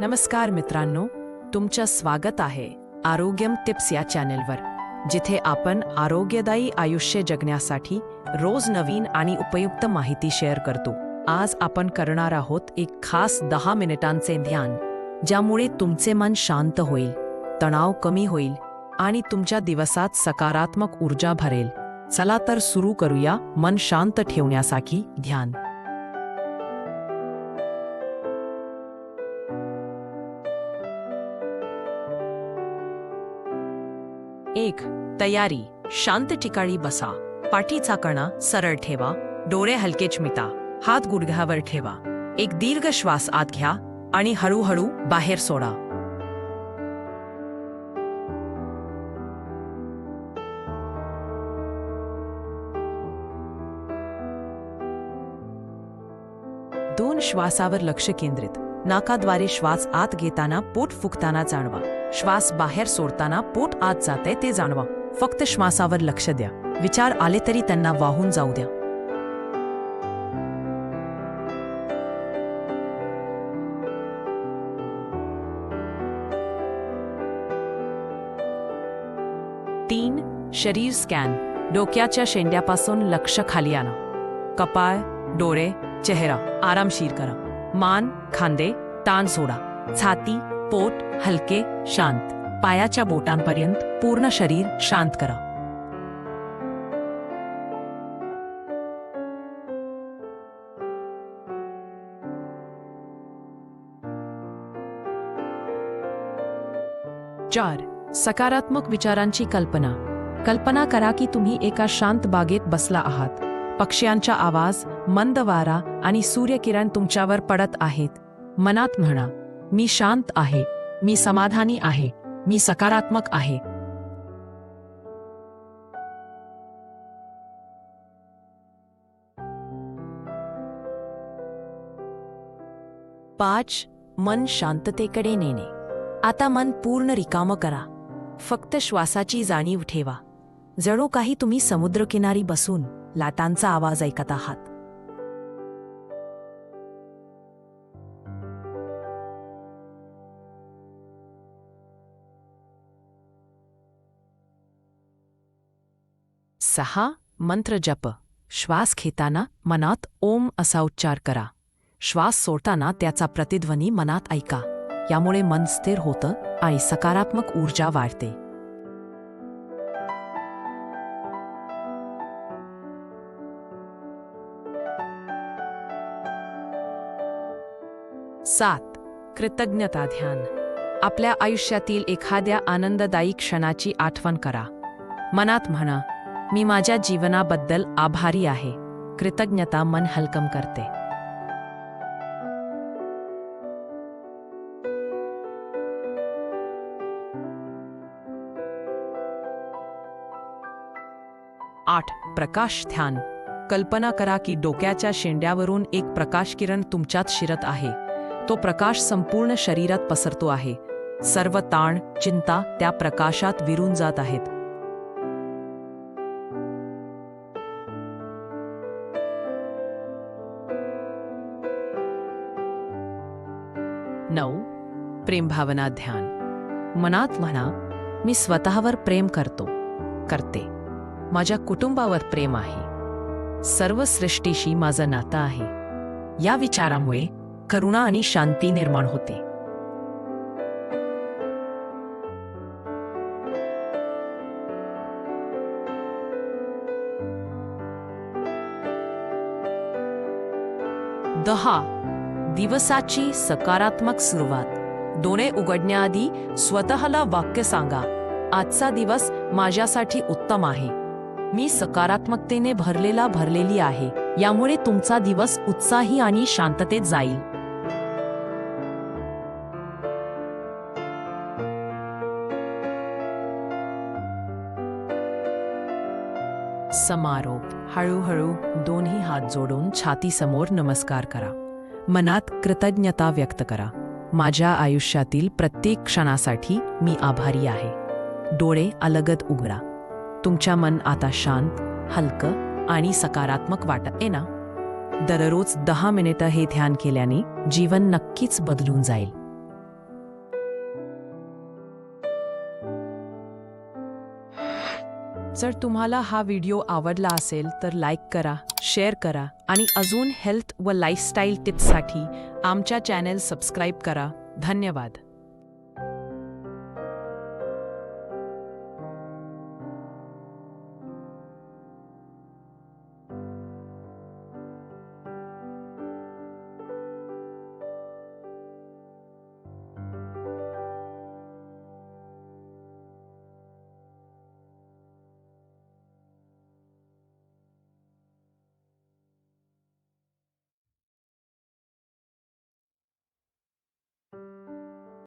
नमस्कार मित्रांनो तुमचं स्वागत आहे आरोग्यम टिप्स या चॅनेलवर जिथे आपण आरोग्यदायी आयुष्य जगण्यासाठी रोज नवीन आणि उपयुक्त माहिती शेअर करतो. आज आपण करणार आहोत एक खास दहा मिनिटांचे ध्यान ज्यामुळे तुमचे मन शांत होईल तणाव कमी होईल आणि तुमच्या दिवसात सकारात्मक ऊर्जा भरेल. चला तर सुरू करूया मन शांत ठेवण्यासाठी ध्यान. एक तयारी शांत ठिकाणी बसा. पाठीचा कणा सरळ ठेवा. डोळे हलकेच मिता हात गुडघ्यावर ठेवा. एक दीर्घ श्वास आत घ्या आणि हळूहळू बाहेर सोडा. दोन श्वासावर लक्ष केंद्रित. नाकाद्वारे श्वास आत घेताना पोट फुगताना जाणवा. श्वास बाहेर सोडताना पोट आत जाते ते जाणवा. फक्त श्वासावर लक्ष द्या. विचार आले तरी त्यांना वाहून जाऊ द्या. तीन शरीर स्कॅन. डोक्याच्या शेंड्यापासून लक्ष खाली आणा. कपाळ डोळे चेहरा. आरामशीर करा. मान खांदे ताण सोडा. छाती पोट हलके शांत. पायाच्या बोटांपर्यंत पूर्ण शरीर शांत करा. चार. सकारात्मक विचारांची कल्पना. कल्पना करा की तुम्ही एका शांत बागेत बसला आहात. पक्ष्यांचा आवाज मंद वारा आणि सूर्यकिरण तुमच्यावर पडत आहेत. मनात म्हणा मी शांत आहे मी समाधानी आहे मी सकारात्मक आहे. पाच मन शांततेकडे नेणे. आता मन पूर्ण रिकामं करा. फक्त श्वासाची जाणीव ठेवा. जणू काही तुम्ही समुद्रकिनारी बसून लाटांचा आवाज ऐकत आहात. सहा मंत्र जप. श्वास घेताना मनात ओम असा उच्चार करा. श्वास सोडताना त्याचा प्रतिध्वनी मनात ऐका. यामुळे मन स्थिर होतं आणि सकारात्मक ऊर्जा वाढते. सात. कृतज्ञता ध्यान. आपल्या आयुष्यातील एखाद्या आनंददायी क्षणाची आठवण करा. मनात म्हणा मी माझ्या जीवनाबद्दल आभारी आहे. कृतज्ञता मन हलकम करते. आठ. प्रकाश ध्यान. कल्पना करा की डोक्याच्या शेंड्यावरून एक प्रकाश किरण तुमच्यात शिरत आहे. तो प्रकाश संपूर्ण शरीरात पसरतो आहे. सर्व ताण चिंता त्या प्रकाशात विरून जात आहेत. नऊ. प्रेमभावना ध्यान. मनात म्हणा मी स्वतःवर प्रेम करतो करते. माझ्या कुटुंबावर प्रेम आहे. सर्व सृष्टीशी माझं नातं आहे. या विचारामुळे करुणा आणि शांती निर्माण होते. दहा. दिवसाची सकारात्मक सुरुवात. डोळे उघडण्याआधी स्वतःला वाक्य सांगा. आजचा दिवस माझ्यासाठी उत्तम आहे. मी सकारात्मकतेने भरलेला भरलेली आहे. यामुळे तुमचा दिवस उत्साही आणि शांततेत जाईल. समारोप. हळूहळू दोन्ही हात जोडून छातीसमोर नमस्कार करा. मनात कृतज्ञता व्यक्त करा. माझ्या आयुष्यातील प्रत्येक क्षणासाठी मी आभारी आहे. डोळे अलगद उघडा. तुमच्या मन आता शांत हलकं आणि सकारात्मक वाटत ना? दररोज दहा मिनिटं हे ध्यान केल्याने जीवन नक्कीच बदलून जाईल. जर तुम्हाला हा व्हिडिओ आवडला असेल तर लाईक करा शेअर करा आणि अजून हेल्थ व लाईफस्टाईल टिप्ससाठी आमच्या चॅनेल सबस्क्राईब करा. धन्यवाद.